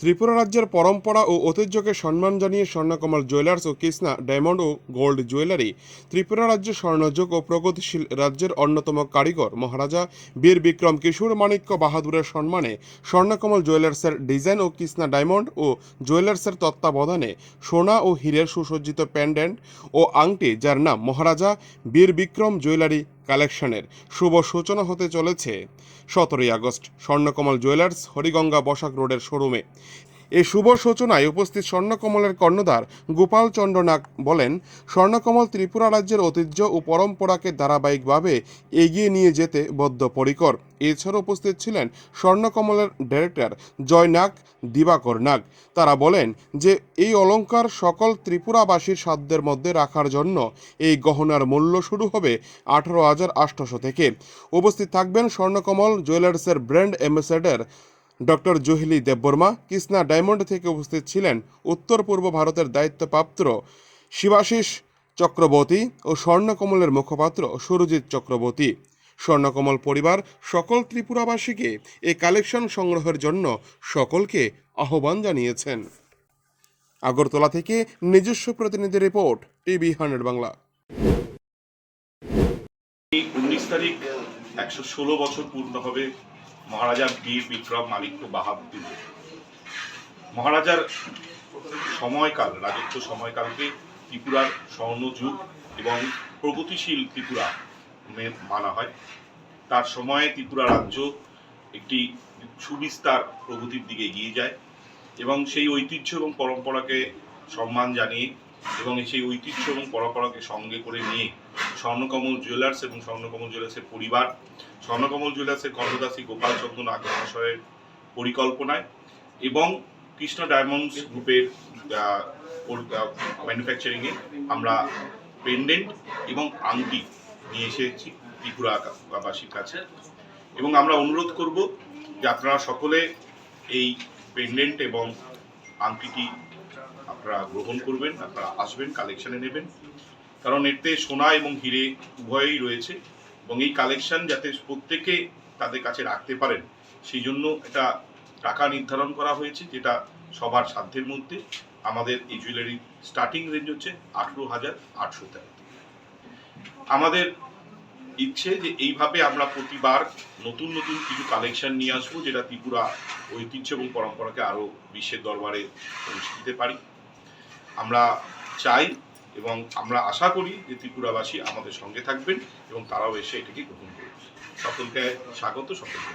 ত্রিপুরা রাজ্যের পরম্পরা ও ঐতিহ্যকে সম্মান জানিয়ে স্বর্ণকমল জুয়েলার্স ও কৃষ্ণা ডায়মন্ড ও গোল্ড জুয়েলারি ত্রিপুরা রাজ্য স্বর্ণযোগ ও প্রগতিশীল রাজ্যের অন্যতম কারিগর। মহারাজা বীর বিক্রম কিশোর মাণিক্য বাহাদুরের সম্মানে স্বর্ণকমল জুয়েলার্সের ডিজাইন ও কৃষ্ণা ডায়মন্ড ও জুয়েলার্সের তত্ত্বাবধানে সোনা ও হীরের সুসজ্জিত প্যান্ডেন্ট ও আংটি, যার নাম মহারাজা বীর বিক্রম জুয়েলারি কালেকশনের শুভ সূচনা হতে চলেছে। সতেরোই আগস্ট স্বর্ণকমল জুয়েলার্স হরিগঙ্গা বসাক রোডের শোরুমে। এই শুভ সূচনায় উপস্থিত স্বর্ণকমলের কর্ণধার গোপাল চন্দ্র নাগ বলেন, স্বর্ণকমল ত্রিপুরা রাজ্যের ঐতিহ্য ও পরম্পরাকে ধারাবাহিকভাবে এগিয়ে নিয়ে যেতে বদ্ধপরিকর। এছাড়া উপস্থিত ছিলেন স্বর্ণকমলের ডাইরেক্টর জয় নাগ দিবাকর নাগ। তারা বলেন যে, এই অলঙ্কার সকল ত্রিপুরাবাসীর সাধ্যের মধ্যে রাখার জন্য এই গহনার মূল্য শুরু হবে আঠারো হাজার আটশোশো থেকে। উপস্থিত থাকবেন Swarnakamal জুয়েলার্সের brand ambassador doctor Jahili Debbarma Krishna diamond থেকে উপস্থিত ছিলেন উত্তর পূর্ব ভারতের দায়িত্বপ্রাপ্ত শিবাশিস চক্রবর্তী ও স্বর্ণকমলের মুখপাত্র সুরজিৎ চক্রবর্তী। স্বর্ণকমল পরিবার সকল ত্রিপুরাবাসীকে এই কালেকশন সংগ্রহের জন্য সকলকে আহ্বান জানিয়েছেন। আগরতলা থেকে নিজস্ব প্রতিনিধি রিপোর্ট, টিভি হান্ড্রেড বাংলা। উনিশ তারিখ একশো ষোলো বছর পূর্ণ হবে। মহারাজা বীর বিক্রম মালিক্য বাহাদুর। মহারাজার সময়কাল, রাজত্ব সময়কালকে ত্রিপুরার স্বর্ণযুগ এবং প্রগতিশীল ত্রিপুরা মানা হয়। তার সময়ে ত্রিপুরা রাজ্য একটি সুবিস্তার প্রগতির দিকে এগিয়ে যায় এবং সেই ঐতিহ্য এবং পরম্পরাকে সম্মান জানিয়ে এবং সেই ঐতিহ্য এবং পরম্পরাকে সঙ্গে করে নিয়ে স্বর্ণকমল জুয়েলার্স এবং স্বর্ণকমল জুয়েলার্সের পরিবার। স্বর্ণকমল জুয়েলার্সের কর্মদাসী গোপাল চন্দ্র নাগ মহাশয়ের পরিকল্পনায় এবং কৃষ্ণ ডায়মন্ডস গ্রুপের ম্যানুফ্যাকচারিংয়ে আমরা পেন্ডেন্ট এবং আংটি নিয়ে এসেছি ত্রিপুরাবাসীর কাছে। এবং আমরা অনুরোধ করব যে আপনারা সকলে এই পেন্ডেন্ট এবং আংটিটি আপনারা গ্রহণ করবেন, আপনারা আসবেন কালেকশনে নেবেন। কারণ এতে সোনা এবং হিরে উভয়ই রয়েছে এবং এই কালেকশন যাতে প্রত্যেকে তাদের কাছে রাখতে পারেন, সেই জন্য এটা টাকা নির্ধারণ করা হয়েছে, যেটা সবার সাধ্যের মধ্যে। আমাদের এই জুয়েলারি স্টার্টিং রেঞ্জ হচ্ছে আঠেরো হাজার আটশো আমাদের ইচ্ছে যে এইভাবে আমরা প্রতিবার নতুন নতুন কিছু কালেকশন নিয়ে আসব, যেটা ত্রিপুরা ঐতিহ্য এবং পরম্পরাকে আরও বিশ্বের দরবারে পৌঁছে দিতে পারি। আমরা চাই এবং আমরা আশা করি যে ত্রিপুরাবাসী আমাদের সঙ্গে থাকবেন এবং তারাও এসে এটিকে গ্রহণ করবেন সকলকে স্বাগত, সকলকে।